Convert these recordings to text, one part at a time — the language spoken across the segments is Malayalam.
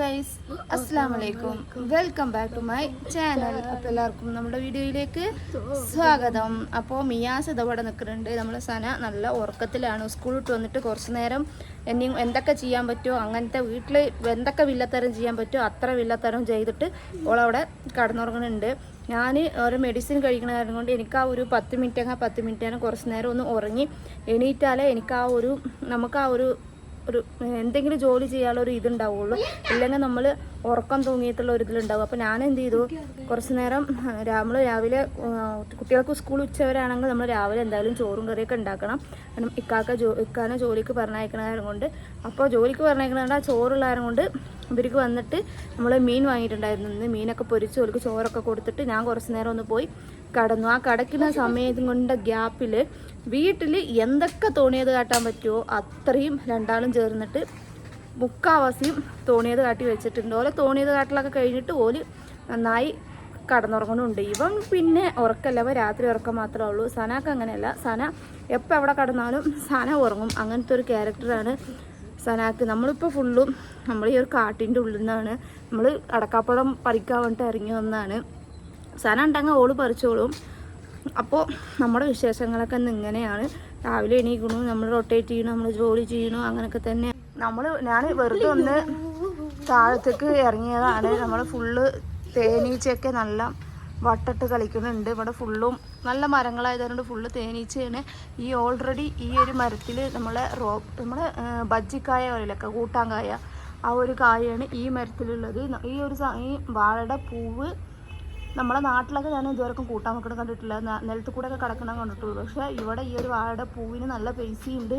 ഗൈസ് അസ്സാം വലൈക്കും welcome back to my channel അപ്പോൾ എല്ലാവർക്കും നമ്മുടെ വീഡിയോയിലേക്ക് സ്വാഗതം. അപ്പോൾ മിയാസ് ഇതവിടെ നിൽക്കുന്നുണ്ട്. നമ്മൾ സന നല്ല ഉറക്കത്തിലാണ്. സ്കൂൾ വിട്ട് വന്നിട്ട് കുറച്ച് നേരം ഇനി എന്തൊക്കെ ചെയ്യാൻ പറ്റുമോ അങ്ങനത്തെ വീട്ടിൽ എന്തൊക്കെ വില്ലത്തരം ചെയ്യാൻ പറ്റുമോ അത്ര വില്ലത്തരം ചെയ്തിട്ട് ഓളവിടെ കടന്നുറങ്ങുന്നുണ്ട്. ഞാൻ ഓരോ മെഡിസിൻ കഴിക്കണ കാരണം കൊണ്ട് എനിക്ക് ആ ഒരു പത്ത് മിനിറ്റ് അങ്ങനെ പത്ത് മിനിറ്റ് ആണ് കുറച്ച് നേരം ഒന്ന് ഉറങ്ങി. എണീറ്റാലേ എനിക്ക് ആ ഒരു നമുക്ക് ആ ഒരു ഒരു എന്തെങ്കിലും ജോലി ചെയ്യാനുള്ള ഒരു ഇതുണ്ടാവുള്ളൂ. ഇല്ലെങ്കിൽ നമ്മൾ ഉറക്കം തൂങ്ങിയിട്ടുള്ള ഒരു ഇതിലുണ്ടാവും. അപ്പോൾ ഞാൻ എന്ത് ചെയ്തു? കുറച്ച് നേരം നമ്മൾ രാവിലെ കുട്ടികൾക്ക് സ്കൂൾ ഉച്ചവരാണെങ്കിൽ നമ്മൾ രാവിലെ എന്തായാലും ചോറും കറിയൊക്കെ ഉണ്ടാക്കണം. കാരണം ഇക്കാക്ക ജോ ഇക്കാനെ ജോലിക്ക് പറഞ്ഞയക്കണ കൊണ്ട്. അപ്പോൾ ജോലിക്ക് പറഞ്ഞയക്കണ ആ ചോറുള്ള കൊണ്ട് ഇവർക്ക് വന്നിട്ട് നമ്മൾ മീൻ വാങ്ങിയിട്ടുണ്ടായിരുന്നു. മീനൊക്കെ പൊരിച്ച്. ഓർക്ക് ചോറൊക്കെ കൊടുത്തിട്ട് ഞാൻ കുറച്ച് നേരം ഒന്ന് പോയി കടന്നു. ആ കടക്കുന്ന സമയത്തും കൊണ്ട് ഗ്യാപ്പിൽ വീട്ടിൽ എന്തൊക്കെ തോണിയത് കാട്ടാൻ പറ്റുമോ അത്രയും രണ്ടാളും ചേർന്നിട്ട് മുക്കാവാസിയും തോണിയത് കാട്ടി വെച്ചിട്ടുണ്ട്. ഓലെ തോണിയത് കാട്ടിലൊക്കെ കഴിഞ്ഞിട്ട് ഓൽ നന്നായി കടന്നുറങ്ങണുണ്ട് ഇവൻ പിന്നെ ഉറക്കല്ല. അവൻ രാത്രി ഉറക്കം മാത്രമേ ഉള്ളൂ. സനക്ക് അങ്ങനെയല്ല. സന എപ്പോൾ എവിടെ കടന്നാലും സന ഉറങ്ങും. അങ്ങനത്തെ ഒരു ക്യാരക്ടറാണ് സനാക്ക്. നമ്മളിപ്പോൾ ഫുള്ളും നമ്മൾ ഈ ഒരു കാട്ടിന്റെ ഉള്ളിൽ നിന്നാണ് നമ്മൾ അടക്കാപ്പഴം പറിക്കാൻ വേണ്ടിയിട്ട് ഇറങ്ങി വന്നതാണ്. സന ഉണ്ടെങ്കിൽ ഓൾ പറിച്ചോളും. അപ്പോൾ നമ്മുടെ വിശേഷങ്ങളൊക്കെ ഇങ്ങനെയാണ്. രാവിലെ എണീക്കണു നമ്മൾ റൊട്ടേറ്റ് ചെയ്യണു നമ്മൾ ജോലി ചെയ്യണു അങ്ങനെയൊക്കെ തന്നെ. നമ്മൾ ഞാൻ വെറുതെ ഒന്ന് താഴത്തേക്ക് ഇറങ്ങിയതാണ്. നമ്മൾ ഫുള്ള് തേനീച്ചയൊക്കെ നല്ല വട്ടിട്ട് കളിക്കുന്നുണ്ട്. ഇവിടെ ഫുള്ളും നല്ല മരങ്ങളായതുകൊണ്ട് ഫുള്ള് തേനീച്ചയാണ്. ഈ ഓൾറെഡി ഈ ഒരു മരത്തിൽ നമ്മളെ റോ നമ്മളെ ബജ്ജിക്കായ പറയില്ലൊക്കെ കൂട്ടാങ്കായ ആ ഒരു കായാണ് ഈ മരത്തിലുള്ളത്. ഈ ഒരു ഈ വാഴയുടെ പൂവ് നമ്മളെ നാട്ടിലൊക്കെ ഞാൻ ഇതുവരെക്കും കൂട്ടാൻ വെക്കണം കണ്ടിട്ടില്ല. നിലത്ത് കൂടെ ഒക്കെ കിടക്കണം കണ്ടിട്ടുള്ളൂ. പക്ഷേ ഇവിടെ ഈ ഒരു വാഴയുടെ പൂവിന് നല്ല പൈസയുണ്ട്.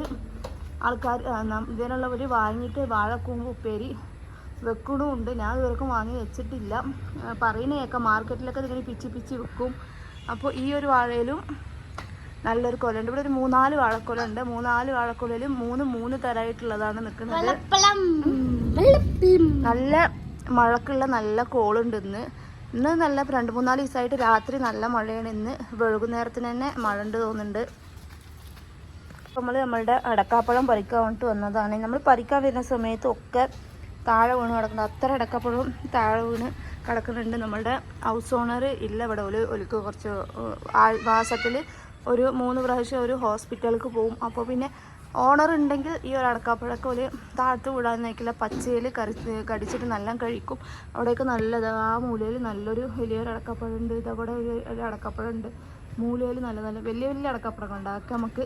ആൾക്കാർ ഇതിനുള്ളവർ വാങ്ങിയിട്ട് വാഴക്കൂമ്പ് ഉപ്പേരി വെക്കണമുണ്ട് ഞാൻ ഇതുവരെക്കും വാങ്ങി വെച്ചിട്ടില്ല. പറയുന്ന കേൾക്കാം മാർക്കറ്റിലൊക്കെ ഇതിങ്ങനെ പിച്ചി പിച്ചി വെക്കും അപ്പോൾ ഈ ഒരു വാഴയിലും നല്ലൊരു കൊലുണ്ട് ഇവിടെ ഒരു മൂന്നാൽ വാഴക്കൊലുണ്ട് മൂന്നാൽ വാഴക്കൊലയിലും മൂന്ന് മൂന്ന് തരമായിട്ടുള്ളതാണ് നിൽക്കുന്നത്. നല്ല മഴക്കുള്ള നല്ല കോളുണ്ട് ഇന്ന്. ഇന്ന് നല്ല രണ്ട് മൂന്നാൽ ദിവസമായിട്ട് രാത്രി നല്ല മഴയാണ്. ഇന്ന് വൈകുന്നേരത്തിന് തന്നെ മഴ ഉണ്ട് തോന്നുന്നുണ്ട് നമ്മൾ നമ്മളുടെ അടക്കാപ്പഴം പറിക്കാൻ വേണ്ടിട്ട് വന്നതാണ്. നമ്മൾ പറിക്കാൻ വരുന്ന സമയത്തൊക്കെ താഴെ വീണ് കിടക്കുന്നുണ്ട്. അത്ര അടക്കാപ്പഴം താഴെ വീണ് കിടക്കുന്നുണ്ട്. നമ്മളുടെ ഹൗസ് ഓണർ ഇല്ല ഇവിടെ. ഒരു ഒലിക്ക് കുറച്ച് മാസത്തിൽ ഒരു മൂന്ന് പ്രാവശ്യം ഒരു ഹോസ്പിറ്റലിലേക്ക് പോകും. അപ്പോൾ പിന്നെ ഓണർ ഉണ്ടെങ്കിൽ ഈ ഒരു അടക്കാപ്പഴമൊക്കെ ഒരു താഴ്ത്ത് വിടാൻ നോക്കില്ല പച്ചയിൽ കറി കടിച്ചിട്ട് നല്ല കഴിക്കും. അവിടെയൊക്കെ നല്ലത് ആ മൂലയിൽ നല്ലൊരു വലിയൊരു അടക്കാപ്പഴം ഉണ്ട്. ഇതവിടെ ഒരു ഒരു അടക്കാപ്പഴം ഉണ്ട്. മൂലയിൽ നല്ല നല്ല വലിയ വലിയ അടക്കാപ്പഴങ്ങളുണ്ട് അതൊക്കെ നമുക്ക്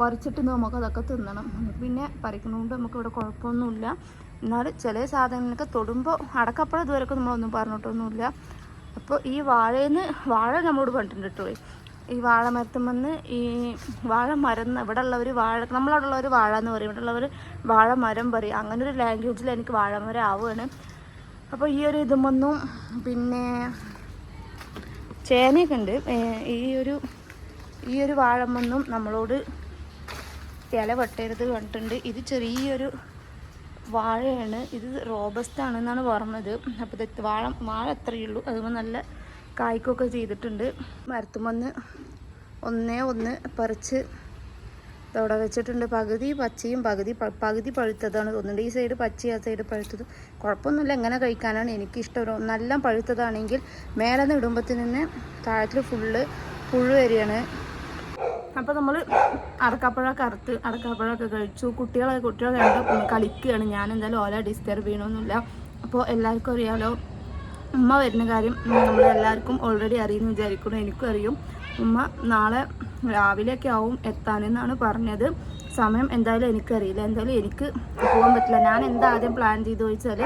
പറിച്ചിട്ട് നമുക്ക് അതൊക്കെ തിന്നണം. പിന്നെ പറിക്കുന്നതുകൊണ്ട് നമുക്ക് ഇവിടെ കുഴപ്പമൊന്നുമില്ല. എന്നാലും ചില സാധനങ്ങളൊക്കെ തൊടുമ്പോൾ അടക്കപ്പഴം ഇതുവരെയൊക്കെ നമ്മളൊന്നും പറഞ്ഞിട്ടൊന്നുമില്ല. അപ്പോൾ ഈ വാഴയിൽ നിന്ന് വാഴ നമ്മളോട് പറഞ്ഞിട്ടുണ്ട് കേട്ടോ. ഈ വാഴ മരത്തുമെന്ന് ഈ വാഴമരം ഇവിടെ ഉള്ളവർ വാഴ നമ്മളവിടെ ഉള്ളവർ വാഴ എന്ന് പറയും. ഇവിടെ ഉള്ളവർ വാഴ മരം പറയും. അങ്ങനെ ഒരു ലാംഗ്വേജിൽ എനിക്ക് വാഴമരം ആവുകയാണ്. അപ്പോൾ ഈ ഒരു ഇതുമൊന്നും പിന്നെ ചേനയൊക്കെ ഉണ്ട്. ഈ ഒരു ഈ ഒരു വാഴമൊന്നും നമ്മളോട് ഇല വെട്ടരുത് കണ്ടിട്ടുണ്ട് ഇത് ചെറിയൊരു വാഴയാണ്. ഇത് റോബസ്റ്റ് ആണെന്നാണ് പറഞ്ഞത്. അപ്പോൾ വാഴ വാഴ അത്രയേ ഉള്ളൂ. അതുകൊണ്ട് നല്ല കായ്ക്കൊക്കെ ചെയ്തിട്ടുണ്ട്. മരത്തുമന്ന് ഒന്നേ ഒന്ന് പറിച്ച് അവിടെ വെച്ചിട്ടുണ്ട്. പകുതി പച്ചയും പകുതി പകുതി പഴുത്തതാണ് തോന്നുന്നുണ്ട്. ഈ സൈഡ് പച്ച ആ സൈഡ് പഴുത്തത്. കുഴപ്പമൊന്നുമില്ല. എങ്ങനെ കഴിക്കാനാണ് എനിക്കിഷ്ടം. നല്ല പഴുത്തതാണെങ്കിൽ മേലെ നിന്ന് ഇടുമ്പത്തിൽ തന്നെ താഴത്തിൽ ഫുള്ള് പുഴു വരികയാണ്. അപ്പോൾ നമ്മൾ അടക്കാപ്പഴമൊക്കെ അറുത്ത് അടക്കാപ്പഴമൊക്കെ കഴിച്ചു. കുട്ടികളെ കുട്ടികളെ കണ്ട് കളിക്കുകയാണ്. ഞാൻ എന്തായാലും ഓല ഡിസ്റ്റർബ് ചെയ്യണമെന്നില്ല അപ്പോൾ എല്ലാവർക്കും അറിയാലോ ഉമ്മ വരുന്ന കാര്യം നമ്മളെല്ലാവർക്കും ഓൾറെഡി അറിയുമെന്ന് വിചാരിക്കുന്നു. എനിക്കും അറിയും. ഉമ്മ നാളെ രാവിലെയൊക്കെ ആവും എത്താനെന്നാണ് പറഞ്ഞത്. സമയം എന്തായാലും എനിക്കറിയില്ല എന്തായാലും എനിക്ക് പോകാൻ പറ്റില്ല. ഞാൻ എന്താ ആദ്യം പ്ലാൻ ചെയ്തു ചോദിച്ചാൽ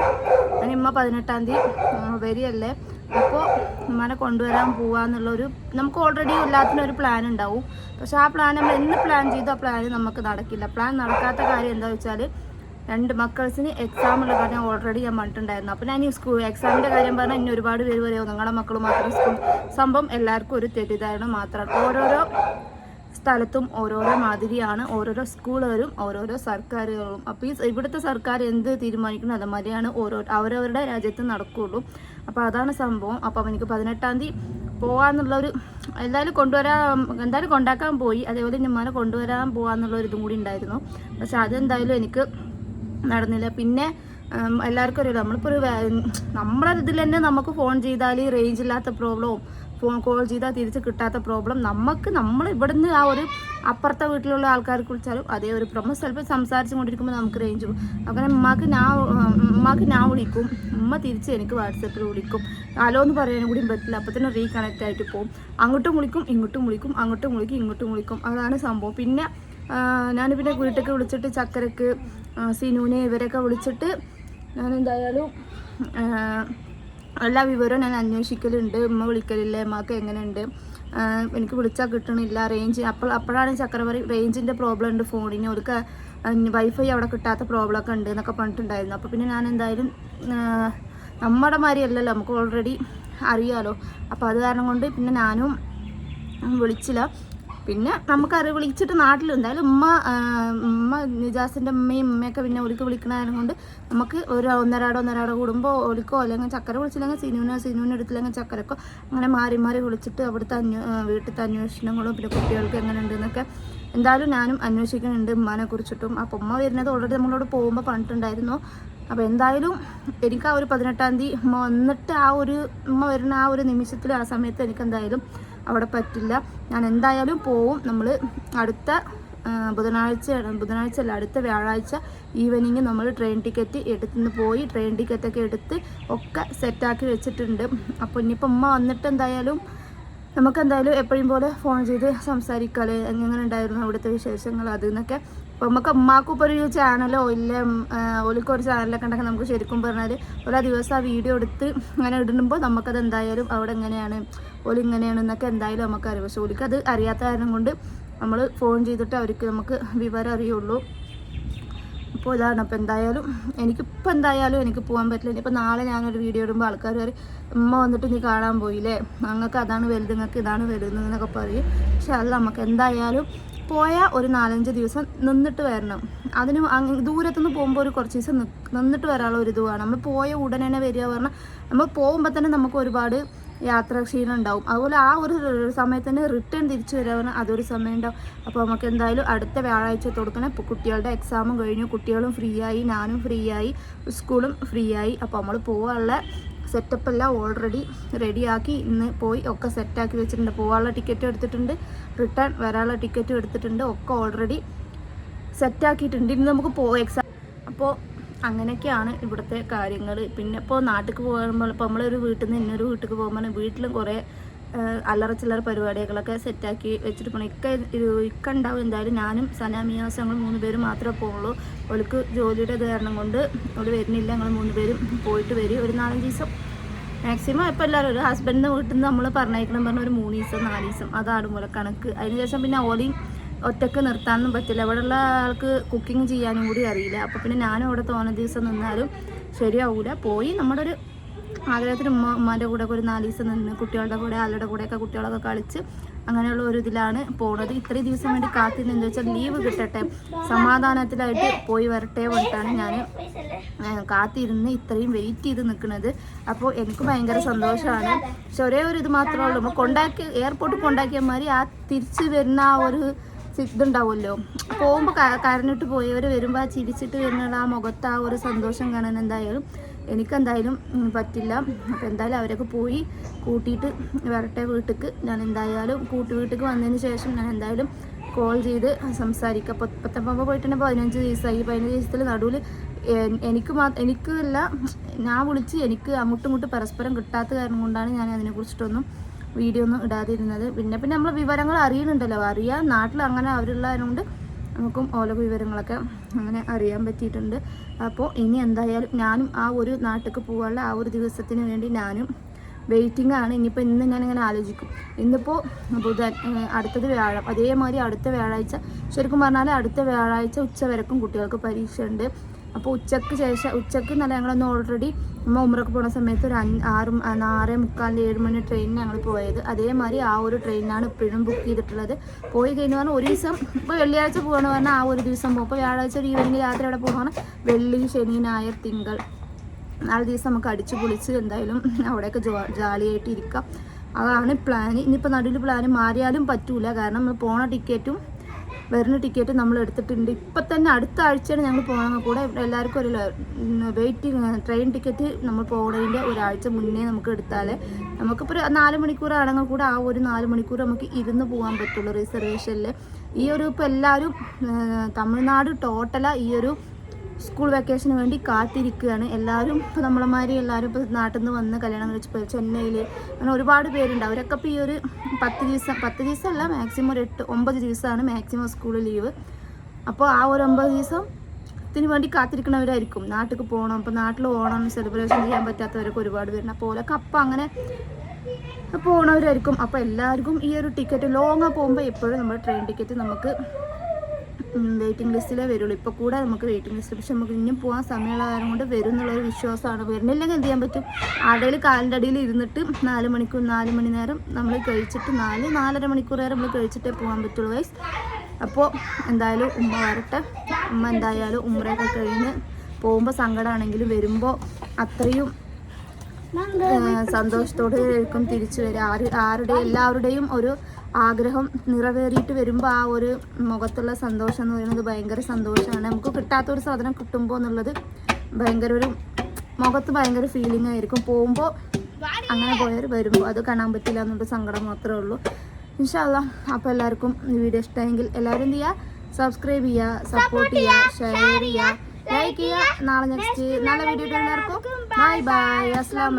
ഞാൻ ഉമ്മ പതിനെട്ടാം തീയതി വരികയല്ലേ? അപ്പോൾ ഉമ്മനെ കൊണ്ടുവരാൻ പോവാന്നുള്ളൊരു നമുക്ക് ഓൾറെഡി എല്ലാത്തിനൊരു പ്ലാൻ ഉണ്ടാവും. പക്ഷെ ആ പ്ലാൻ നമ്മൾ എന്ന് പ്ലാൻ ചെയ്തു ആ പ്ലാൻ നമുക്ക് നടക്കില്ല. പ്ലാൻ നടക്കാത്ത കാര്യം എന്താ വെച്ചാൽ രണ്ട് മക്കൾസിന് എക്സാം ഉള്ള കാര്യം ഓൾറെഡി ഞാൻ പറഞ്ഞിട്ടുണ്ടായിരുന്നു. അപ്പോൾ ഞാൻ ഈ സ്കൂൾ എക്സാമിന്റെ കാര്യം പറഞ്ഞാൽ ഇനി ഒരുപാട് പേര് പറയുമോ നിങ്ങളുടെ മക്കൾ മാത്രം സ്കൂൾ സംഭവം എല്ലാവർക്കും ഒരു തെറ്റിദ്ധാരണ മാത്രമാണ് ഓരോരോ സ്ഥലത്തും ഓരോരോ മാതിരിയാണ് ഓരോരോ സ്കൂളുകളും ഓരോരോ സർക്കാരുകളും. അപ്പോൾ ഈ ഇവിടുത്തെ സർക്കാർ എന്ത് തീരുമാനിക്കണം അതുമാതിരിയാണ് ഓരോ അവരവരുടെ രാജ്യത്ത് നടക്കുകയുള്ളൂ അപ്പോൾ അതാണ് സംഭവം. അപ്പോൾ എനിക്ക് പതിനെട്ടാം തീയതി പോകാന്നുള്ളൊരു എന്തായാലും കൊണ്ടുവരാൻ എന്തായാലും കൊണ്ടാക്കാൻ പോയി. അതേപോലെ ഞമ്മാനെ കൊണ്ടുവരാൻ പോകാന്നുള്ളൊരു ഇതും കൂടി ഉണ്ടായിരുന്നു. പക്ഷെ അതെന്തായാലും എനിക്ക് നടന്നില്ല. പിന്നെ എല്ലാവർക്കും അറിയാം നമ്മളിപ്പോൾ ഒരു നമ്മുടെ ഇതിൽ തന്നെ നമുക്ക് ഫോൺ ചെയ്താൽ റേഞ്ച് ഇല്ലാത്ത പ്രോബ്ലവും ഫോൺ കോൾ ചെയ്താൽ തിരിച്ച് കിട്ടാത്ത പ്രോബ്ലം നമുക്ക് നമ്മൾ ഇവിടുന്ന് ആ ഒരു അപ്പുറത്തെ വീട്ടിലുള്ള ആൾക്കാർക്ക് വിളിച്ചാലും അതേ ഒരു പ്രോബ്ലം ചിലപ്പോൾ സംസാരിച്ചു കൊണ്ടിരിക്കുമ്പോൾ നമുക്ക് റേഞ്ച് പോകും അങ്ങനെ ഉമ്മാക്ക് ഞാൻ ഉമ്മാക്ക് ഞാൻ വിളിക്കും. ഉമ്മ തിരിച്ച് എനിക്ക് വാട്സപ്പിൽ വിളിക്കും. ഹലോ എന്ന് പറയാനും കൂടിയും പറ്റില്ല. അപ്പോൾ തന്നെ റീകണക്റ്റ് ആയിട്ട് പോകും അങ്ങോട്ടും വിളിക്കും ഇങ്ങോട്ടും വിളിക്കും അങ്ങോട്ടും വിളിക്കും ഇങ്ങോട്ടും വിളിക്കും. അതാണ് സംഭവം. പിന്നെ ഞാൻ പിന്നെ വീട്ടിലേക്ക് വിളിച്ചിട്ട് ചക്കരക്ക് സിനുവിനെ ഇവരൊക്കെ വിളിച്ചിട്ട് ഞാൻ എന്തായാലും എല്ലാ വിവരവും ഞാൻ അന്വേഷിക്കലുണ്ട്. ഉമ്മ വിളിക്കലില്ല ഉമ്മക്ക് എങ്ങനെയുണ്ട്? എനിക്ക് വിളിച്ചാൽ കിട്ടണില്ല റേഞ്ച് അപ്പോൾ അപ്പോഴാണ് ചക്കര റേഞ്ചിന്റെ പ്രോബ്ലം ഉണ്ട് ഫോണിന് ഒരു വൈഫൈ അവിടെ കിട്ടാത്ത പ്രോബ്ലം ഒക്കെ ഉണ്ട് എന്നൊക്കെ പറഞ്ഞിട്ടുണ്ടായിരുന്നു. അപ്പോൾ പിന്നെ ഞാൻ എന്തായാലും നമ്മുടെ മാതിരി അല്ലല്ലോ നമുക്ക് ഓൾറെഡി അറിയാലോ. അപ്പോൾ അത് കാരണം കൊണ്ട് പിന്നെ ഞാനും വിളിച്ചില്ല. പിന്നെ നമുക്ക് അറിവ് വിളിച്ചിട്ട് നാട്ടിൽ എന്തായാലും ഉമ്മ ഉമ്മ നിജാസിന്റെ ഉമ്മയും ഉമ്മയൊക്കെ പിന്നെ ഒലിക്ക് വിളിക്കണതിനും കൊണ്ട് നമുക്ക് ഒരു ഒന്നരാടോ ഒന്നരാടോ കൂടുമ്പോൾ ഒലിക്കോ അല്ലെങ്കിൽ ചക്കര വിളിച്ചില്ലെങ്കിൽ സിനുവിനോ സിനുവിനെ എടുത്തില്ലെങ്കിൽ ചക്കരക്കോ അങ്ങനെ മാറി മാറി വിളിച്ചിട്ട് അവിടുത്തെ അന്വ വീട്ടിലത്തെ അന്വേഷണങ്ങളും പിന്നെ കുട്ടികൾക്ക് എങ്ങനെ ഉണ്ടെന്നൊക്കെ എന്തായാലും ഞാനും അന്വേഷിക്കുന്നുണ്ട് ഉമ്മാനെ കുറിച്ചിട്ടും. അപ്പോൾ ഉമ്മ വരുന്നത് ഓൾറെഡി നമ്മളോട് പോകുമ്പോൾ പറഞ്ഞിട്ടുണ്ടായിരുന്നു. അപ്പോൾ എന്തായാലും എനിക്ക് ആ ഒരു പതിനെട്ടാം തീയതി ഉമ്മ വന്നിട്ട് ആ ഒരു ഉമ്മ വരുന്ന ആ ഒരു നിമിഷത്തിൽ ആ സമയത്ത് എനിക്ക് എന്തായാലും അവിടെ പറ്റില്ല. ഞാൻ എന്തായാലും പോവും. നമ്മൾ അടുത്ത ബുധനാഴ്ച ബുധനാഴ്ച അല്ല അടുത്ത വ്യാഴാഴ്ച ഈവനിങ് നമ്മൾ ട്രെയിൻ ടിക്കറ്റ് എടുത്തുനിന്ന് പോയി ട്രെയിൻ ടിക്കറ്റൊക്കെ എടുത്ത് ഒക്കെ സെറ്റാക്കി വെച്ചിട്ടുണ്ട്. അപ്പോൾ ഇനിയിപ്പോൾ ഉമ്മ വന്നിട്ട് എന്തായാലും നമുക്ക് എന്തായാലും എപ്പോഴും പോലെ ഫോൺ ചെയ്ത് സംസാരിക്കാൽ. എങ്ങനെ ഉണ്ടായിരുന്നു അവിടുത്തെ വിശേഷങ്ങൾ അത് എന്നൊക്കെ അപ്പോൾ നമുക്ക് ഉമ്മാക്കും ഇപ്പോൾ ഒരു ചാനലോ ഇല്ല ഓലിക്ക് ഒരു ചാനലൊക്കെ ഉണ്ടെങ്കിൽ നമുക്ക് ശരിക്കും പറഞ്ഞാൽ ഓരോ ദിവസം ആ വീഡിയോ എടുത്ത് അങ്ങനെ ഇടുമ്പോൾ നമുക്കത് എന്തായാലും അവിടെ എങ്ങനെയാണ്? ഓൽ ഇങ്ങനെയാണെന്നൊക്കെ എന്തായാലും നമുക്ക് അറിയാം പക്ഷെ ഓലിക്ക് അത് അറിയാത്ത കാരണം കൊണ്ട് നമ്മൾ ഫോൺ ചെയ്തിട്ട് അവർക്ക് നമുക്ക് വിവരം അറിയുള്ളൂ. അപ്പോൾ ഇതാണ്. അപ്പോൾ എന്തായാലും എനിക്കിപ്പോൾ എന്തായാലും എനിക്ക് പോകാൻ പറ്റില്ല. ഇനിയിപ്പോൾ നാളെ ഞാനൊരു വീഡിയോ ഇടുമ്പോൾ ആൾക്കാർ പറയും ഉമ്മ വന്നിട്ട് നീ കാണാൻ പോയില്ലേ? ഞങ്ങൾക്ക് അതാണ് വലുത് നിങ്ങൾക്ക് ഇതാണ് വലുതെന്നൊക്കെ പറയും. പക്ഷെ അത് നമുക്ക് എന്തായാലും പോയാൽ ഒരു നാലഞ്ച് ദിവസം നിന്നിട്ട് വരണം. അതിന് ദൂരത്തുനിന്ന് പോകുമ്പോൾ ഒരു കുറച്ച് ദിവസം നിന്നിട്ട് വരാനുള്ള ഒരു ഇത് നമ്മൾ പോയ ഉടനെ തന്നെ വരിക പറഞ്ഞാൽ നമ്മൾ പോകുമ്പോൾ തന്നെ നമുക്ക് ഒരുപാട് യാത്രാ ക്ഷീണം ഉണ്ടാവും അതുപോലെ ആ ഒരു സമയത്ത് തന്നെ റിട്ടേൺ തിരിച്ചു വരാവുന്ന അതൊരു സമയം ഉണ്ടാവും അപ്പോൾ നമുക്ക് എന്തായാലും അടുത്ത വ്യാഴാഴ്ച തുടക്കണം. ഇപ്പോൾ കുട്ടികളുടെ എക്സാമും കഴിഞ്ഞു. കുട്ടികളും ഫ്രീ ആയി. ഞാനും ഫ്രീ ആയി. സ്കൂളും ഫ്രീ ആയി. അപ്പോൾ നമ്മൾ പോകാനുള്ള സെറ്റപ്പ് എല്ലാം ഓൾറെഡി റെഡിയാക്കി ഇന്ന് പോയി ഒക്കെ സെറ്റാക്കി വെച്ചിട്ടുണ്ട്. പോകാനുള്ള ടിക്കറ്റും എടുത്തിട്ടുണ്ട്. റിട്ടേൺ വരാനുള്ള ടിക്കറ്റും എടുത്തിട്ടുണ്ട്. ഒക്കെ ഓൾറെഡി സെറ്റാക്കിയിട്ടുണ്ട് ഇന്ന് നമുക്ക് പോ എക്സാം അപ്പോൾ അങ്ങനെയൊക്കെയാണ് ഇവിടുത്തെ കാര്യങ്ങൾ പിന്നെ ഇപ്പോൾ നാട്ടിൽ പോകുമ്പോൾ ഇപ്പോൾ നമ്മളൊരു വീട്ടിൽ നിന്ന് ഇന്നൊരു വീട്ടിൽ പോകുമ്പോൾ വീട്ടിലും കുറേ അല്ലറ ചില്ലറ പരിപാടികളൊക്കെ സെറ്റാക്കി വെച്ചിട്ട് പോകണം ഇക്ക ഇക്ക ഉണ്ടാവും എന്തായാലും ഞാനും സനാമിയാസ് ഞങ്ങൾ മൂന്ന് പേരും മാത്രമേ പോകുള്ളൂ അവൾക്ക് ജോലിയുടെ കാരണം കൊണ്ട് അവൾ വരുന്നില്ല. ഞങ്ങൾ മൂന്ന് പേരും പോയിട്ട് വരും ഒരു നാലഞ്ച് ദിവസം. മാക്സിമം ഇപ്പോൾ എല്ലാവരും ഒരു ഹസ്ബൻഡിന്റെ വീട്ടിൽ നിന്ന് നമ്മൾ പറഞ്ഞേക്കണം പറഞ്ഞ ഒരു മൂന്ന് ദിവസം നാല് ദിവസം. അതാണ് പോലെ കണക്ക്. അതിനുശേഷം പിന്നെ ഓലിയും ഒറ്റയ്ക്ക് നിർത്താനൊന്നും പറ്റില്ല. ഇവിടെയുള്ള ആൾക്ക് കുക്കിംഗ് ചെയ്യാനും കൂടി അറിയില്ല. അപ്പോൾ പിന്നെ ഞാനും അവിടെ തോന്ന ദിവസം നിന്നാലും ശരിയാവൂല. പോയി നമ്മുടെ ഒരു ആഗ്രഹത്തിന് ഉമ്മ ഉമ്മാന്റെ കൂടെ ഒരു നാല് ദിവസം നിന്ന് കുട്ടികളുടെ കൂടെ ആളുടെ കൂടെയൊക്കെ കുട്ടികളൊക്കെ കളിച്ച് അങ്ങനെയുള്ള ഒരു ഇതിലാണ് പോണത്. ഇത്രയും ദിവസം വേണ്ടി കാത്തിരുന്ന് എന്താ വെച്ചാൽ ലീവ് കിട്ടട്ടെ. സമാധാനത്തിലായിട്ട് പോയി വരട്ടെ പറഞ്ഞിട്ടാണ് ഞാൻ കാത്തിരുന്ന് ഇത്രയും വെയിറ്റ് ചെയ്ത് നിൽക്കുന്നത് അപ്പോൾ എനിക്ക് ഭയങ്കര സന്തോഷമാണ് പക്ഷെ ഒരേ ഒരു ഇത് മാത്രമേ ഉള്ളൂ. കൊണ്ടാക്കി എയർപോർട്ടിൽ കൊണ്ടാക്കിയ മാതിരി ആ തിരിച്ച് വരുന്ന ആ ഒരു ഇതുണ്ടാവുമല്ലോ. പോകുമ്പോൾ കരഞ്ഞിട്ട് പോയവർ വരുമ്പോൾ ആ ചിരിച്ചിട്ട് വരുന്ന ആ മുഖത്ത് ആ ഒരു സന്തോഷം കാണാൻ എന്തായാലും എനിക്കെന്തായാലും പറ്റില്ല. അപ്പോൾ എന്തായാലും അവരൊക്കെ പോയി കൂട്ടിയിട്ട് വരട്ടെ വീട്ടിക്ക്. ഞാൻ എന്തായാലും കൂട്ടി വീട്ടിലേക്ക് വന്നതിന് ശേഷം ഞാൻ എന്തായാലും കോൾ ചെയ്ത് സംസാരിക്കാം. അപ്പോൾ പത്തൊമ്പത് പോയിട്ടുണ്ടെങ്കിൽ പതിനഞ്ച് ദിവസമായി പതിനഞ്ച് ദിവസത്തിൽ നടുവിൽ എനിക്ക് മാ എനിക്കല്ല ഞാൻ വിളിച്ച് എനിക്ക് അങ്ങോട്ടും ഇങ്ങോട്ടും പരസ്പരം കിട്ടാത്ത കാരണം കൊണ്ടാണ് ഞാൻ അതിനെക്കുറിച്ചിട്ടൊന്നും വീഡിയോ ഒന്നും ഇടാതിരുന്നത്. പിന്നെ പിന്നെ നമ്മൾ വിവരങ്ങൾ അറിയുന്നുണ്ടല്ലോ. അറിയാൻ നാട്ടിൽ അങ്ങനെ അവരുള്ളതുകൊണ്ട് നമുക്കും ഓരോ വിവരങ്ങളൊക്കെ അങ്ങനെ അറിയാൻ പറ്റിയിട്ടുണ്ട്. അപ്പോൾ ഇനി എന്തായാലും ഞാനും ആ ഒരു നാട്ടിലേക്ക് പോകാനുള്ള ആ ഒരു ദിവസത്തിന് വേണ്ടി ഞാനും വെയിറ്റിംഗ് ആണ്. ഇനിയിപ്പോൾ ഇന്ന് ഞാനിങ്ങനെ ആലോചിക്കും. ഇന്നിപ്പോൾ ബുധൻ അടുത്തത് വ്യാഴം. അതേമാതിരി അടുത്ത വ്യാഴാഴ്ച. ശരിക്കും പറഞ്ഞാൽ അടുത്ത വ്യാഴാഴ്ച ഉച്ച വരക്കും കുട്ടികൾക്ക് പരീക്ഷ ഉണ്ട് അപ്പോൾ ഉച്ചയ്ക്ക് ശേഷം ഉച്ചയ്ക്ക് നല്ല ഞങ്ങളൊന്ന് ഓൾറെഡി നമ്മൾ ഉമ്രക്ക് പോകുന്ന സമയത്ത് ഒരു അഞ്ച് ആറ് ആറ് മുക്കാലിന് ഏഴ് മണി ട്രെയിനിന് ഞങ്ങൾ പോയത്. അതേമാതിരി ആ ഒരു ട്രെയിനാണ് ഇപ്പോഴും ബുക്ക് ചെയ്തിട്ടുള്ളത്. പോയി കഴിഞ്ഞ് പറഞ്ഞാൽ ഒരു ദിവസം ഇപ്പോൾ വെള്ളിയാഴ്ച പോകണമെന്ന് പറഞ്ഞാൽ ആ ഒരു ദിവസം പോകും അപ്പോൾ വ്യാഴാഴ്ച ഒരു ഈവനിങ് രാത്രി അവിടെ പോകണം വെള്ളി ശനി ഞായർ തിങ്കൾ. നാല് ദിവസം നമുക്ക് അടിച്ചു പൊളിച്ച് എന്തായാലും അവിടെയൊക്കെ ജാലിയായിട്ട് ഇരിക്കാം. അതാണ് പ്ലാൻ ഇനിയിപ്പോൾ നടുവിൽ പ്ലാൻ മാറിയാലും പറ്റൂല. കാരണം നമ്മൾ പോണ ടിക്കറ്റും വരുന്ന ടിക്കറ്റ് നമ്മൾ എടുത്തിട്ടുണ്ട്. ഇപ്പം തന്നെ അടുത്ത ആഴ്ചയാണ് ഞങ്ങൾ പോകണം കൂടെ എല്ലാവർക്കും ഒരു വെയിറ്റിംഗ് ട്രെയിൻ ടിക്കറ്റ് നമ്മൾ പോകുന്നതിന്റെ ഒരാഴ്ച മുന്നേ നമുക്ക് എടുത്താലേ നമുക്കിപ്പോൾ ഒരു നാല് മണിക്കൂറാണെങ്കിൽ കൂടെ ആ ഒരു നാല് മണിക്കൂർ നമുക്ക് ഇരുന്ന് പോകാൻ പറ്റുള്ളൂ റിസർവേഷനിൽ ഈ ഒരു ഇപ്പോൾ എല്ലാവരും തമിഴ്നാട് ടോട്ടലാണ് ഈ ഒരു സ്കൂൾ വെക്കേഷന് വേണ്ടി കാത്തിരിക്കുകയാണ്. എല്ലാവരും ഇപ്പോൾ നമ്മളമാരി എല്ലാവരും ഇപ്പോൾ നാട്ടിൽ നിന്ന് വന്ന് കല്യാണം കഴിച്ച് പോയി. ചെന്നൈയിൽ അങ്ങനെ ഒരുപാട് പേരുണ്ട്. അവരൊക്കെ ഇപ്പോൾ ഈ ഒരു പത്ത് ദിവസം പത്ത് ദിവസമല്ല മാക്സിമം ഒരു എട്ട് ഒമ്പത് ദിവസമാണ് മാക്സിമം സ്കൂൾ ലീവ്. അപ്പോൾ ആ ഒരു ഒമ്പത് ദിവസം ത്തിന് വേണ്ടി കാത്തിരിക്കണവരായിരിക്കും. നാട്ടിൽ പോകണം അപ്പോൾ നാട്ടിൽ ഓണം സെലിബ്രേഷൻ ചെയ്യാൻ പറ്റാത്തവരൊക്കെ ഒരുപാട് പേരുണ്ട്. അപ്പോൾ ഓലൊക്കെ അപ്പം അങ്ങനെ പോകണവരായിരിക്കും അപ്പോൾ എല്ലാവർക്കും ഈ ഒരു ടിക്കറ്റ് ലോങ്ങാ പോകുമ്പോൾ എപ്പോഴും നമ്മുടെ ട്രെയിൻ ടിക്കറ്റ് നമുക്ക് വെയിറ്റിംഗ് ലിസ്റ്റിലേ വരുള്ളൂ. ഇപ്പോൾ കൂടെ നമുക്ക് വെയിറ്റിംഗ് ലിസ്റ്റ് പക്ഷെ നമുക്ക് ഇനിയും പോകാൻ സമയമുള്ള കാരണം കൊണ്ട് വരും എന്നുള്ളൊരു വിശ്വാസമാണ്. വരുന്നില്ലെങ്കിൽ എന്ത് ചെയ്യാൻ പറ്റും? ആടയിൽ കാലിന്റെ അടിയിൽ ഇരുന്നിട്ട് നാല് മണിക്കൂർ നാല് മണി നേരം നമ്മൾ കഴിച്ചിട്ട് നാല് നാലര മണിക്കൂർ നേരം നമ്മൾ കഴിച്ചിട്ടേ പോകാൻ പറ്റുള്ളൂ വൈസ് അപ്പോൾ എന്തായാലും ഉമ്മ വരട്ടെ. ഉമ്മ എന്തായാലും ഉമ്മറയൊക്കെ കഴിഞ്ഞ് പോകുമ്പോൾ സങ്കടമാണെങ്കിലും വരുമ്പോൾ അത്രയും സന്തോഷത്തോടെ ആയിരിക്കും തിരിച്ചു വരിക. ആര് ആരുടെ എല്ലാവരുടെയും ഒരു ആഗ്രഹം നിറവേറിയിട്ട് വരുമ്പോൾ ആ ഒരു മുഖത്തുള്ള സന്തോഷം എന്ന് പറയുന്നത് ഭയങ്കര സന്തോഷമാണ്. നമുക്ക് കിട്ടാത്തൊരു സാധനം കിട്ടുമ്പോൾ എന്നുള്ളത് ഭയങ്കര ഒരു മുഖത്ത് ഭയങ്കര ഫീലിംഗ് ആയിരിക്കും. പോകുമ്പോൾ അങ്ങനെ പോയവർ വരുമ്പോൾ അത് കാണാൻ പറ്റില്ല എന്നുള്ള സങ്കടം മാത്രമേ ഉള്ളൂ. ഇൻഷാല്ല അപ്പോൾ എല്ലാവർക്കും ഈ വീഡിയോ ഇഷ്ടമെങ്കിൽ എല്ലാവരും എന്ത് ചെയ്യുക? സബ്സ്ക്രൈബ് ചെയ്യുക സപ്പോർട്ട് ചെയ്യുക ഷെയർ ചെയ്യുക ലൈക്ക് ചെയ്യുക. നാളെ നെക്സ്റ്റ് നല്ല വീഡിയോ എല്ലാവർക്കും ബൈ ബൈ അസ്സാം